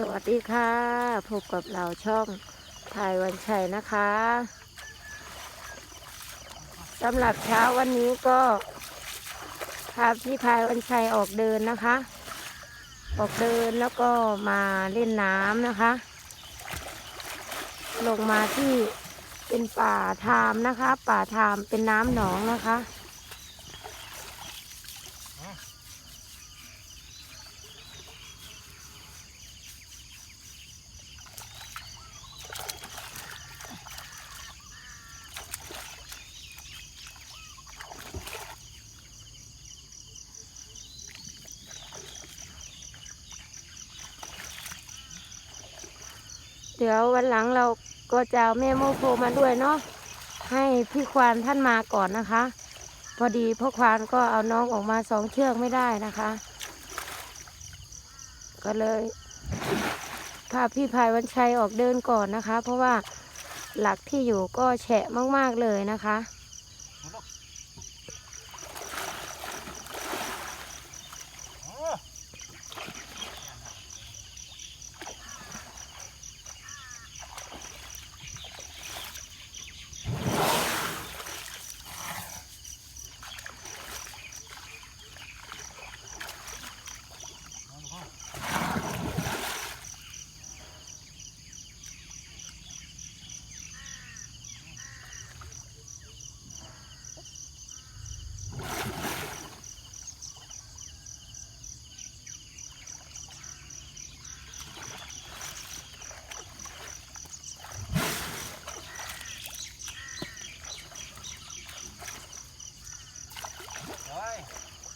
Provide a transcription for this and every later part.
สวัสดีค่ะพบกับเราช่องพายวันชัยนะคะสำหรับเช้าวันนี้ก็พาพี่พายวันชัยออกเดินนะคะ ออกเดินแล้วก็มาเล่นน้ำนะคะ ลงมาที่เป็นป่าทามนะคะ ป่าทามเป็นน้ำหนองนะคะ ดี๋ยววันหลังเราก็จะเอาแม่โมโพมาด้วยเนาะให้พี่ควานท่านมาก่อนนะคะ พอดีพ่อควานก็เอาน้องออกมาสองเชือกไม่ได้นะคะ ก็เลยพาพี่พายวันชัยออกเดินก่อนนะคะ เพราะว่าหลักที่อยู่ก็แฉะมากๆเลยนะคะ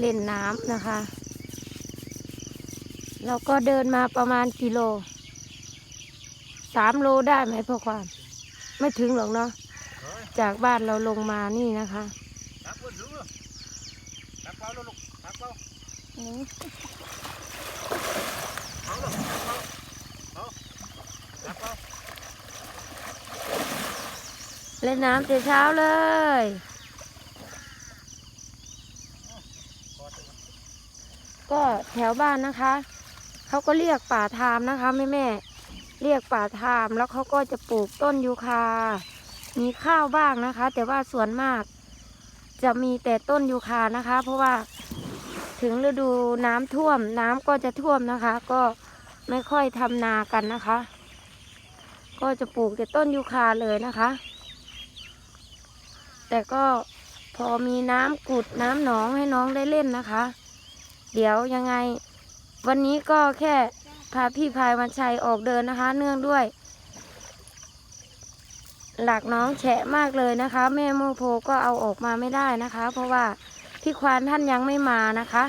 เล่นน้ำนะคะ เราก็เดินมาประมาณกิโลสามโลได้ไหมพ่อความ ไม่ถึงหรอกเนาะจากบ้านเราลงมานี่นะคะเล่นน้ำแต่เช้าเลย แถวบ้านนะคะเขาก็เรียกป่าทามนะคะแม่แม่เรียกป่าทามแล้วเขาก็จะปลูกต้นยูคา มีข้าวบ้างนะคะ แต่ว่าส่วนมาก จะมีแต่ต้นยูคานะคะ เพราะว่าถึงฤดูน้ำท่วม น้ำก็จะท่วมนะคะ ก็ไม่ค่อยทำนากันนะคะ ก็จะปลูกแต่ต้นยูคาเลยนะคะ แต่ก็พอมีน้ำกุดน้ำหนองให้น้องได้เล่นนะคะ เดี๋ยวยังไง วันนี้ก็แค่พาพี่พายวันชัยออกเดินนะคะ เนื่องด้วย หลักน้องแฉะมากเลยนะคะ แม่โมโพก็เอาออกมาไม่ได้นะคะ เพราะว่าพี่ควานท่านยังไม่มานะคะ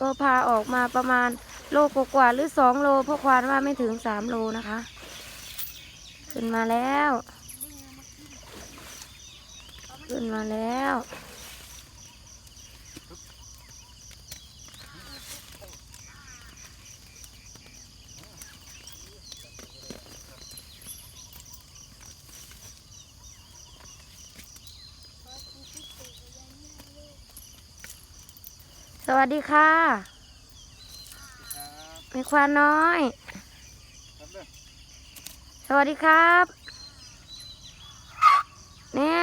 ก็พาออกมาประมาณโลกว่าหรือสองโลเพราะควานว่าไม่ถึงสามโลนะคะ ขึ้นมาแล้ว ขึ้นมาแล้ว สวัสดีค่ะ Đạp. มีควานน้อย Đạp lên. สวัสดีครับ เนี่ย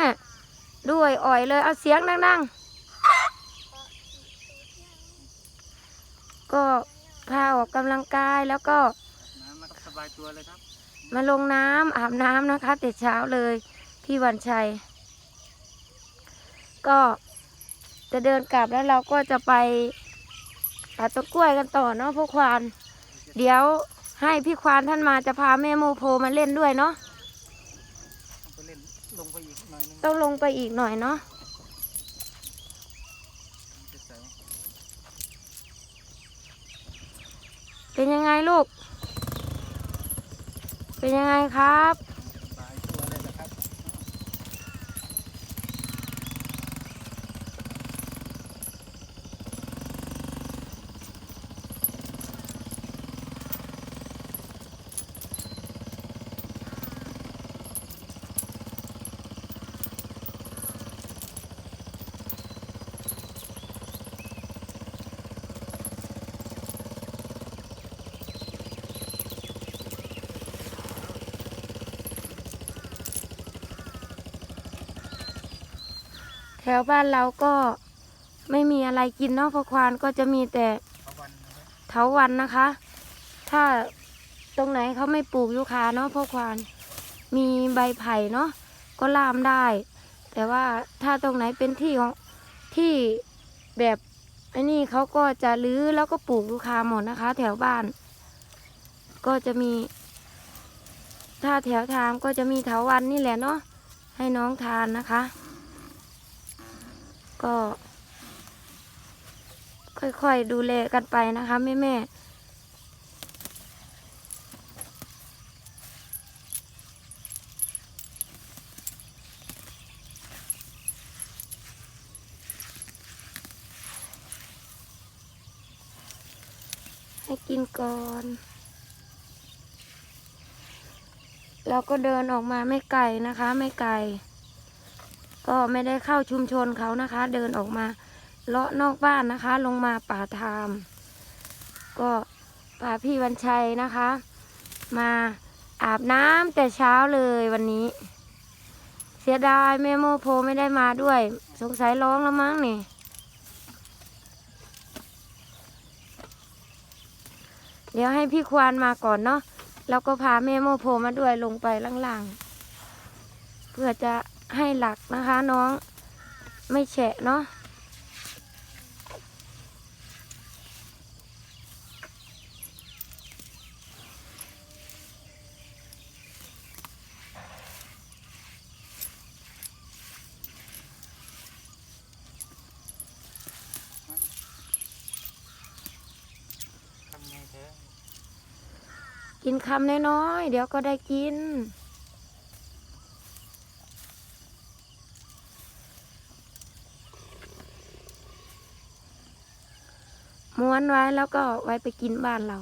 ด้วยอ่อยเลยเอาเสียงดังๆ ก็พาออกกำลังกายแล้วก็น้ำนะครับสบายตัวเลยครับ มาลงน้ำอาบน้ำนะคะแต่เช้าเลยพี่วันชัย ก็จะเดินกลับแล้วเราก็จะไปตัดต้นกล้วยกันต่อเนาะพวกควาน เดี๋ยวให้พี่ควานท่านมาจะพาแม่โมโพมาเล่นด้วยเนาะ ต้องไปเล่นลงไปอีกหน่อยนึง ต้องลงไปอีกหน่อยเนาะเป็นยังไงลูก เป็นยังไงครับ ปลายตัวเลยแหละครับอ้าว แถ วบ้านเราก็ไม่มีอะไรกินเนาะเพราะควานก็จะมีแต่เถาวันนะคะ ถ้าตรงไหนเขาไม่ปลูกยูคาเนาะเพราะควานมีใบไผ่เนาะก็ล่ามได้ แต่ว่าถ้าตรงไหนเป็นที่ของที่แบบไอ้นี่เขาก็จะรื้อแล้วก็ปลูกยูคาหมดนะคะ แถวบ้าน ก็จะมี ถ้าแถวทางก็จะมีเถาวันนี่แหละเนาะให้น้องทานนะคะ ก็ ค่อยๆดูแลกันไปนะคะแม่แม่ให้กินก่อนเราก็เดินออกมาไม่ไกลนะคะ ไม่ไกล ก็ไม่ได้เข้าชุมชนเขานะคะ เดินออกมาเลาะนอกบ้านนะคะ ลงมาป่าทาม ก็ป่าพี่วันชัยนะคะ มาอาบน้ำแต่เช้าเลยวันนี้ เสียดายแม่โมโพไม่ได้มาด้วย สงสัยร้องแล้วมั้งนี่เดี๋ยวให้พี่ควานมาก่อนเนาะแล้วก็พาแม่โมโพมาด้วยลงไปล่างๆ เพื่อจะ ให้หลักนะคะน้องไม่แฉะเนาะทำไงแท้กินคำน้อยๆ เดี๋ยวก็ได้กิน ม้วนไว้แล้วก็ไว้ไปกินบ้านเรา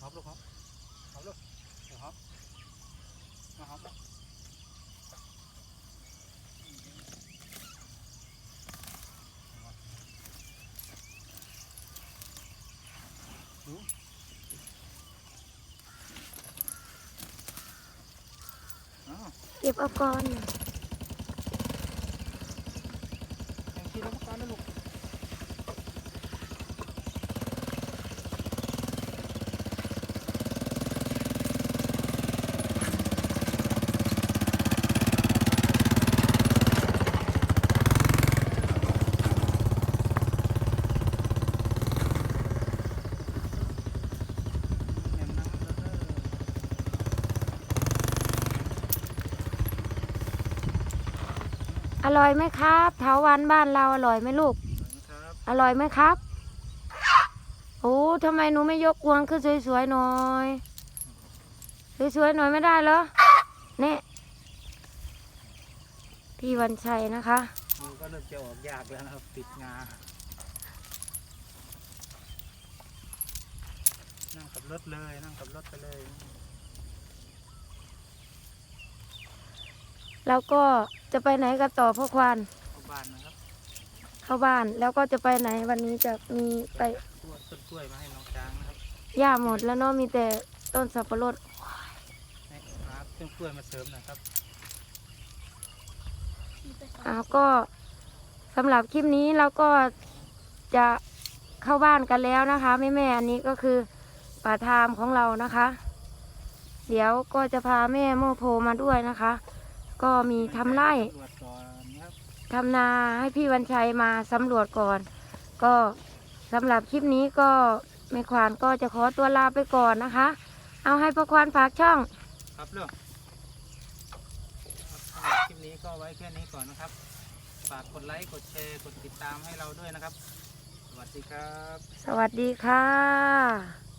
ฮอปลูกฮอปฮอปลูกเดี๋ยวฮอปมาฮอปนะดูอ้าว เก็บเอาก่อน แข่งกินแล้วมาก่อนนะลูก แหนมนั่งแล้วก็ อ ร่อยไหมครับเถาวันบ้านเราอร่อยไหมลูกนะครับอร่อยไหมครับ โอ้ทำไมหนูไม่ยกพวงขึ้นสวยๆหน่อย สวยๆหน่อยไม่ได้เหรอเนี่ยพี่วันชัยนะคะมือก็เริ่มจะออกยากแล้วนะครับติดงานั่งกับรถเลยนั่งกับรถไปเลย แล้วก็จะไปไหนกันต่อพ่อควานเข้าบ้านนะครับเข้าบ้านแล้วก็จะไปไหนวันนี้จะมีไปกล้วยต้นกล้วยมาให้น้องช้างนะครับหญ้าหมดแล้วเนาะมีแต่ต้นสับปะรดให้หาต้นกล้วยมาเสริมหนะครับอ่าก็สำหรับคลิปนี้เราก็จะเข้าบ้านกันแล้วนะคะแม่แม่ๆอันนี้ก็คือป่าทามของเรานะคะ เดี๋ยวก็จะพาแม่โมโพมาด้วยนะคะ ก็มีทำไร่ตรวจก่อนนะครับทำนาให้พี่วันชัยมาสำรวจก่อน ก็สำหรับคลิปนี้ก็แม่ควานก็จะขอตัวลาไปก่อนนะคะ เอาให้พ่อควานฝากช่อง ครับเรื่องครับสำหรับคลิปนี้ก็ไว้แค่นี้ก่อนนะครับ ฝากกดไลค์ กดแชร์ กดติดตามให้เราด้วยนะครับ สวัสดีครับ สวัสดีค่ะ